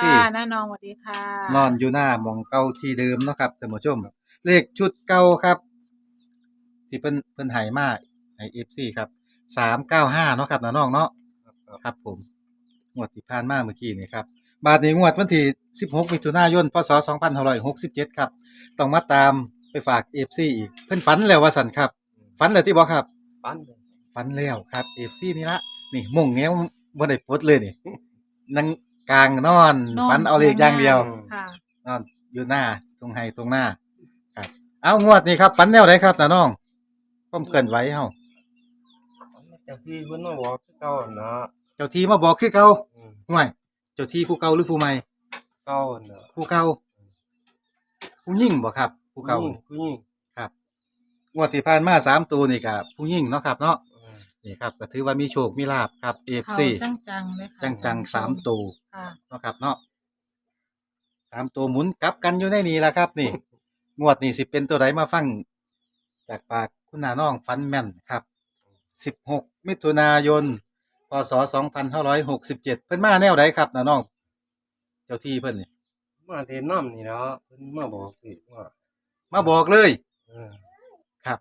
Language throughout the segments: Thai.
ซี่ค่ะ น้าน้องสวัสดีค่ะ นอนอยู่หน้าหมองเก่าที่เดิมเนาะครับท่านผู้ชม เลขชุดเก่าครับ ที่เพิ่นเพิ่นใหายมาให้ FC ครับ395เนาะครับน้าน้องเนาะครับผมงวดที่ผ่านมาเมื่อกี้นี่ครับ บาทนี้งวดวันที่16มิถุนายนพศ2567ครับ ต้องมาตามไปฝาก FC อีก เพิ่นฝันแล้วว่าสั่นครับฝันแล้วที่บ่ครับ ปั้นฝันแล้วครับ FC นี่ละนี่มุ่งแง้วบ่ได้ปลดเลยนี่ นั่ง กลางนอนนอนฝันเอาเลขอย่างเดียว ค่ะ นอนอยู่หน้าตรงไห้ตรงหน้าครับ เอางวดนี้ครับฝันแนวไหนครับน้าน้องผมเคลื่อนไหวเฮาจากที่เพิ่นมาบอกคือเก่านะเจ้าที่มาบอกคือเก่าอืมห่วยเจ้าที่ผู้เก่าหรือผู้ใหม่เก่านะผู้เก่าผู้ยิ่งบ่ครับผู้เก่าผู้หญิงครับงวดที่ผ่านมาสามตัวนี่ก็ผู้ยิ่งเนาะครับเนาะผู้หญิง นี่ครับก็ถือว่ามีโชคมีลาบครับเขา FC จังจังๆเลยค่ะจังจังๆสามตัวค่ะเนาะครับเนาะสามตัวหมุนกลับกันอยู่ในนี้แหละครับ นี่ งวดนี้สิเป็นตัวไหนมาฟัง จากปากคุณนาน้องฟันแม่นครับสิบหกมิถุนายนพศสองพันห้าร้อยหกสิบเจ็ดเพิ่นมาแนวไหนครับนาน้อง เจ้าที่เพิ่นนี่มาเทนน้ำนี่เนาะเพิ่นมาบอกอีกว่ามาบอกเลย เออครับ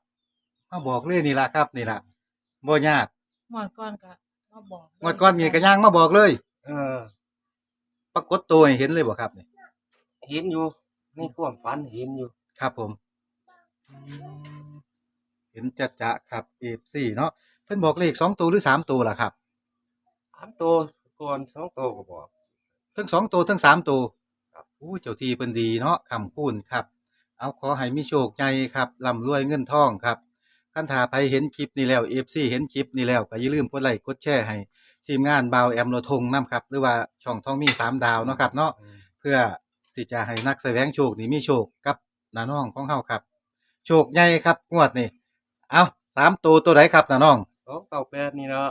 มาบอกเลยนี่ละครับ นี่ละ บ่ยากหมวดก้อนก็มาบอกงวดก้อนนี่ก็ย่างมาบอกเลย เออ ปรากฏตัวให้เห็นเลยบ่ครับนี่เห็นอยู่ในความฝันเห็นอยู่ครับ ผม เห็นจัดจะครับเอฟซีเนาะเพิ่นบอกเลขสองตัวหรือสามตัวล่ะครับสามตัวก่อนสองตัวก็บอก ทั้งสองตัวทั้งสามตัวครับ อู้เจ้าที่เพิ่นดีเนาะคำพูนครับ เอาขอให้มีโชคใหญ่ครับร่ำรวยเงินทองครับ คันถ้าไปเห็นคลิปนี้แล้วเอฟซีเห็นคลิปนี้แล้วก็อย่าลืมกดไลค์กดแชร์ให้ทีมงานบาวแอมโลทงนํครับหรือว่าช่องทองมีสามดาวเนาะครับเนาะอืมเพื่อที่จะให้นักแสวงโชคนี่มีโชคกับน้าน้องของเฮาครับ โชคใหญ่ครับงวดนี่เอาสามตัวตัวไหนครับน้าน้องสองเก้าแปดนี่เนาะ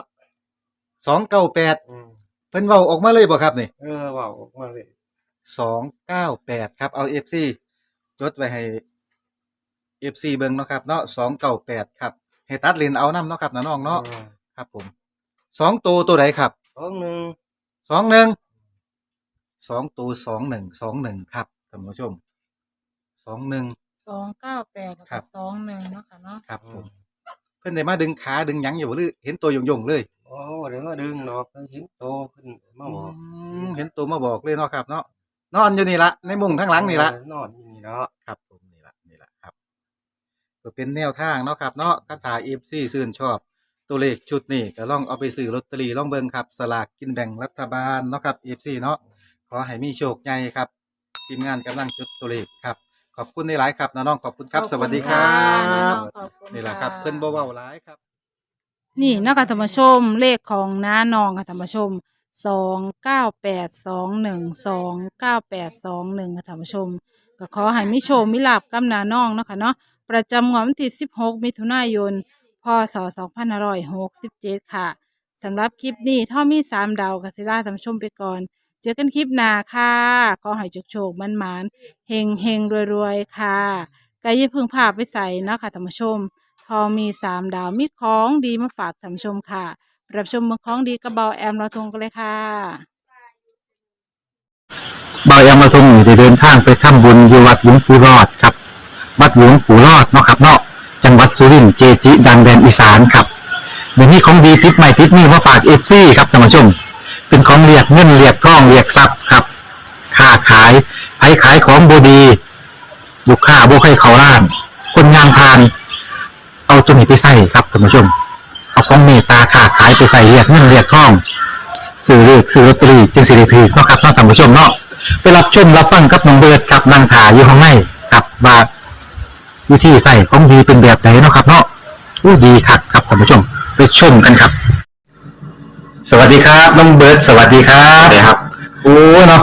สองเก้าแปดอืมเพิ่นเว้าออกมาเลยบ่ครับนี่เออเว่าออกมาเลยสองเก้าแปดครับเอาเอฟซีจดไว้ให้ เอฟซีเบิ่งเนาะครับเนาะสองเก้าแปดครับให้ตัดเลนเอาน้ำเนาะครับน้าน้องเนาะออครับผมสองตัวตัวไหนครับสองหนึ่งสองหนึ่งสองตัวสองหนึ่งสองหนึ่งครับท่านผู้ชมสองหนึ่งสองเก้าแปดครักับบสองหนึ่งเนาะค่ะเนาะครับผมเพิ่นได้มาดึงขาดึงหยังอยู่บ่หรือเห็นตัวโยงๆเลยโอ้เดี๋ยวมาดึงดอกเห็นโตขึ้นมาบอกอืมเห็นตัวมาบอกเลยเนาะครับ เนาะนอนอยู่นี่ละในมุ้งทั้งหลังนี่ละเออนอนอยู่นี่เนาะครับผมนี่ละนี่ละครับ ก็เป็นแนวทางเนาะครับเนาะคาถาเอฟซีซื่นชอบ ตัวเลขชุดนี้ก็ลองเอาไปซื้อลอตเตอรี่ลองเบิ่งครับสลากกินแบ่งรัฐบาลเนาะครับเอฟซีเนาะขอให้มีโชคใหญ่ครับทีมงานกำลังจุดตัวเลขครับ ขอบคุณในหลายๆครับน้องๆขอบคุณครับ สวัสดีครับขอบคุณนี่แหละครับเพิ่นบ่เว้าหลายครับ นี่เนาะคะธรรมชมเลขของน้าน้องค่ะธรรมชมสองเก้าแปดสองหนึ่งสองเก้าแปดสองหนึ่งค่ะธรรมชม ก็ขอให้มิโชคมิลาบกับน้าน้องเนาะค่ะเนาะ ประจำงวดวันที่สิบหกมิถุนายน พศสองพันร้อยหกสิบเจ็ดค่ะ สำหรับคลิปนี้ท่อมีสามดาวกัสิล่าธรรมชมไปก่อน เจอกันคลิปหน้าค่ะขอให้โชคโชคมันหมันเฮงเฮงรวยรวยๆค่ะกายาเพึงภาพไปใส่เนาะค่ะธรรมชม ทอมีสามดาวมีของดีมาฝากท่านผู้ชมค่ะรับชมเมืองของดีกระเบาแอมเราทงกันเลยค่ะเบายามาทงอยู่เดินทางไปทำบุญอยู่วัดหลวงปู่รอดครับ วัดหลวงปู่รอดเนาะครับเนาะจังหวัดสุรินทร์เจจิดังแดนอีสานครับเดี๋ยวนี้ของดีติดใหม่ติดนี่มาฝากเอฟซีครับท่านผู้ชม เป็นของเรียกเงินเรียกทองเรียกทรัพย์ครับค้าขายไผขายของบดีลูกค้าบ่ให้เขาล้าน คนงานพาน เอาตัวนี้ไปใส่ครับท่านผู้ชม เอาของเมตตาค้าขายไปใส่เรียกเงินเรียกทองซื้อเลือกซื้อลอตเตอรี่จึงสิริพีเนาะครับเนาะท่านผู้ชมเนาะไปรับชมรับฟังกับน้องเบิร์ดกับนางถาอยู่ข้างในกับว่า วิธีใส่ของดีเป็นแบบไหนเนาะครับเนาะอู้ดีคักครับท่านผู้ชมไปชมกันครับ สวัสดีครับน้องเบิร์ดสวัสดีครับสวัสดีครับ โอ้เนาะ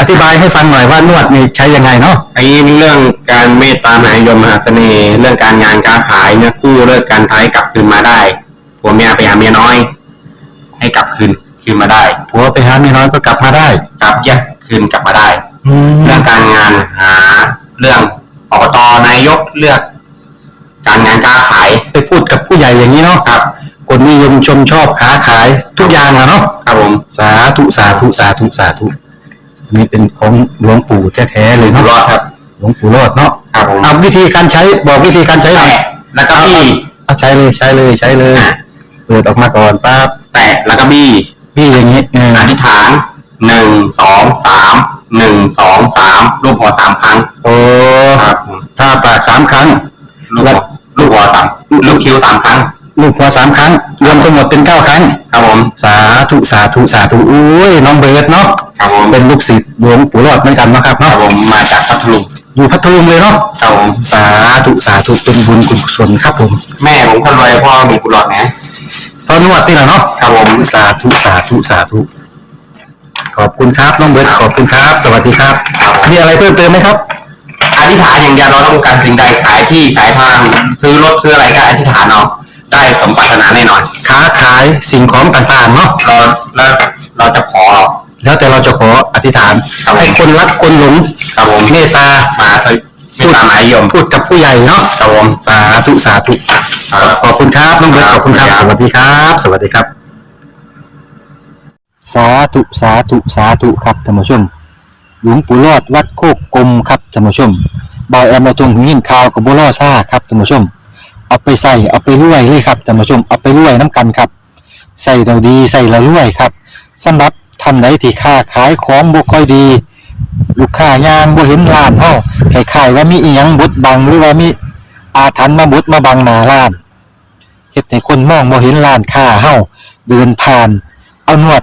อธิบายให้ฟังหน่อยว่านวดนี่ใช้ยังไงเนาะไอ้เรื่องการเมตตามหานิยมมหาเสน่ห์เรื่องการงานการขายเนี่ยกู้เลิกการท้ายกลับคืนมาได้ผัวเมียไปหาเมียน้อย ให้กลับคืนคืนมาได้ผัวไปหาเมียน้อยก็กลับมาได้ กลับแยกคืนกลับมาได้แล้เรื่วองการงานหาเรื่อง อบตนายกเลือก การงานการขายไปพูดกับผู้ใหญ่อย่างนี้เนาะครับ คนนิยมชมชอบค้าขายทุกอย่างอะเนาะครับผมสาธุสาธุสาธุสาธุอันนี้เป็นของหลวงปู่แท้ๆเลยอยู่เนาะรอดครับ หลวงปู่รอดเนาะครับผมเอาวิธีการใช้บอกวิธีการใช้หน่อยแตะแล้วก็บี้เอาใช้เลยใช้เลยใช้เลยเปิดออกมาก่อนปั๊บแตะแล้วก็บี้พี่อย่างนี้เอออธิษฐานหนึ่งสองสาม หนึ่งสองสามรูปหัวสามครั้งโอ้ครับผมถ้าปากสามครั้ง ลูกหัวลูกหัวสามลูกคิ้วสามครั้ง ลูกหัวสามครั้ง รวมทั้งหมดเป็นเก้าครั้ง ครับผม สาธุสาธุสาธุอุ้ยน้องเบิร์ดเนาะครับผม เป็นลูกศิษย์หลวงปู่รอดเหมือนกันเนาะครับครัเนาะบผมมาจากพัทลุงอยู่พัทลุงเลยเนาะครับผม สาธุสาธุเป็นบุญกุศลครับผมแม่ผมคนรวยพ่อมีกุหลาบนะตอนนวดนี่แหละเนาะครับผม สาธุสาธุสาธุ ขอบคุณครับน้องเบิร์ดขอบคุณครับ สวัสดีครับ มีอะไรเพิ่มเติมไหมครับ อธิษฐานอย่างเดียวเราต้องการสิ่งใดขายที่ขายทางซื้อรถซื้ออะไรก็อธิษฐานเอาได้สมปรารถนาแน่นอนค้าขายสิ่งของต่างๆเนาะเราแล้วเราจะขอ แล้วแต่เราจะขออธิษฐานครับผม ให้คนรักคนหลงครับผมเมตตามาสวิไม่ตามหมายยมพูดกับผู้ใหญ่เนาะครับผม สาธุสาธุ ขอบคุณครับน้องเบิร์ตขอบคุณครับ สวัสดีครับ สวัสดีครับ สาธุสาธุสาธุครับท่านผู้ชม หลวงปู่รอดวัดโคกกลมครับท่านผู้ชมบอยแอมมาตรงหินข่าวกับบัวล่อซ่าครับท่านผู้ชม เอาไปใส่เอาไปรวยเลยครับท่านผู้ชมเอาไปรวยน้ำกันครับ ใส่เราดีใส่เรารวยครับสำหรับท่านใดที่ค้าขายของบ่ค่อยดี ลูกค้ายางบ่เห็นร้านเฮาคล้ายว่ามีอีหยังบดบังหรือว่ามีอาถรรพ์มาบดมาบังหน้าร้านเฮ็ดให้คนมองบ่เห็นร้านค้าเฮาเดินผ่าน เอานวด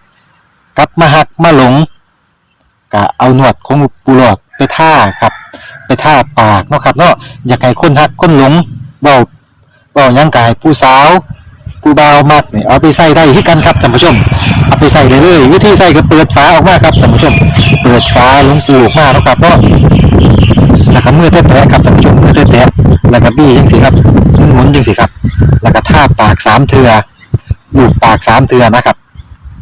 กลับมาหักมาหลงก็เอาหนวดของปูหลอดไปท่าครับ ไปท่าปากเนาะครับเนาะอยากให้คนหักคนหลงเบาเบาหยังกายผู้สาวผู้เบามากเนี่ยเอาไปใส่ได้ที่กันครับท่านผู้ชม เอาไปใส่เลยเลยวิธีใส่ก็เปิดฝาออกมาครับท่านผู้ชม เปิดฝาลงปูออกมาเนาะครับเนาะแล้วก็มือแตะๆครับท่านผู้ชมมือแตะๆแล้วก็บี้จังสิครับหมุนๆจังสิครับ แล้วก็ท่าปากสามเทือลูบปากสามเทือนะครับ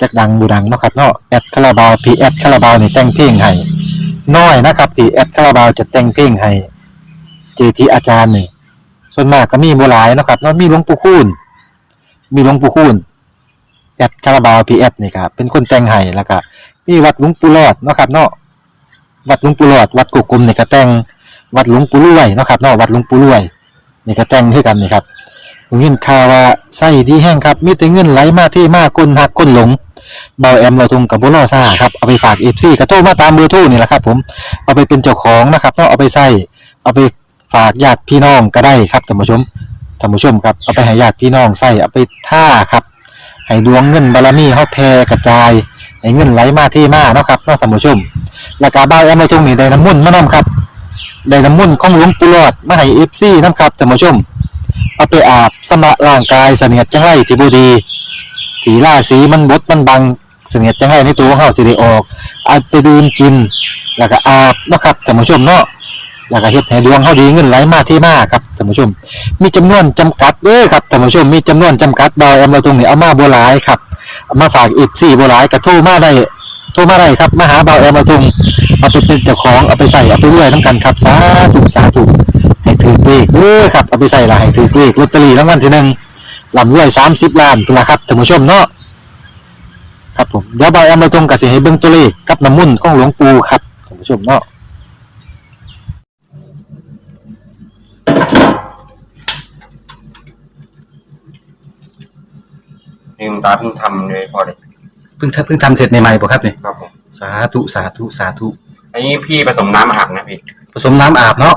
จักดังบูดังเนาะครับเนาะแอดคาราบาวพีแอดคาราบาวนี่แต่งเพลงให้น้อยนะครับที่แอดคาราบาวจะแต่งเพลงให้เจทีอาจารย์นี่ส่วนมากก็มีบ่หลายเนาะครับเนาะมีหลวงปู่คูณมีหลวงปู่คูณแอดคาราบาวพีแอดนี่ครับเป็นคนแต่งให้แล้วก็มีวัดหลวงปู่รอดเนาะครับเนาะวัดหลวงปู่รอดวัดกุกกลมนี่ก็แต่งวัดหลวงปู่รวยเนาะครับเนาะวัดหลวงปู่รวยนี่ก็แต่งคือกันนี่ครับ ผมยินข่าวว่าไส้ดีแห้งครับมีแต่เงินไหลมาที่มากคนหักคนหลงเบาแอมเราทงกับบุรอซ่าครับเอาไปฝากเอฟซีกระโทรมาตามเบอร์โทรนี่แหละครับ ผมเอาไปเป็นเจ้าของนะครับต้องเอาไปใส่เอาไปฝากญาติพี่น้องก็ได้ครับท่านผู้ชมท่านผู้ชมครับเอาไปให้ญาติพี่น้องใส่เอาไปท่าครับให้ดวงเงินบารมีเขาแผ่กระจายให้เงินไหลมาที่มาเนาะครับเนาะท่านผู้ชมแล้วก็เบาแอมเราทงนี่ได้น้ำมุ่นมานํครับได้น้ำมุ่นของหลวงปู่หลอดมาให้เอฟซีน้ำครับท่านผู้ชม เอาไปอาบสำระร่างกายเสนียดจังไรที่บูดีสีล่าสีมันบดมันบังเสนียดจังไรในตัวเขาสิได้ออกเอาไปดื่มกิน แล้วก็อาบนะครับท่านผู้ชมเนาะแล้วก็เฮ็ดให้ดวงเขาดีเงินไหลมาที่มาครับท่านผู้ชม มีจำนวนจำกัดเด้อครับท่านผู้ชมมีจำนวนจำกัดดอยเอามาตรงนี้เอามาบัวหลายครับเอามาฝากอีกสี่บัวหลายก็โทรมาได้โทรมาได้ครับมาหาเบาแอมมาตรงเอาไปเป็นเจ้าของเอาไปใส่เอาไปเรื่อยน้ำกันครับสาธุสาธุ เลขเด้อครับเอาไปใส่ละให้ถือเลขลอตเตอรี่รางวัลที่หนึ่งลำรวยสามสิบล้านเป็นละครับท่านผู้ชมเนาะครับผมเดี๋ยวบายเอามาตรงกับสิให้เบิ่งตัวเลขกับน้ำมุ่นต์ของหลวงปู่ครับท่านผู้ชมเนาะนี่คุณตาเพิ่งทำเลยพอเลยเพิ่งทำเพิ่งทำเสร็จใหม่ๆป่ะครับเนี่ยครับผมสาธุสาธุสาธุอันนี้พี่ผสมน้ำอาบนะพี่ผสมน้ำอาบเนาะ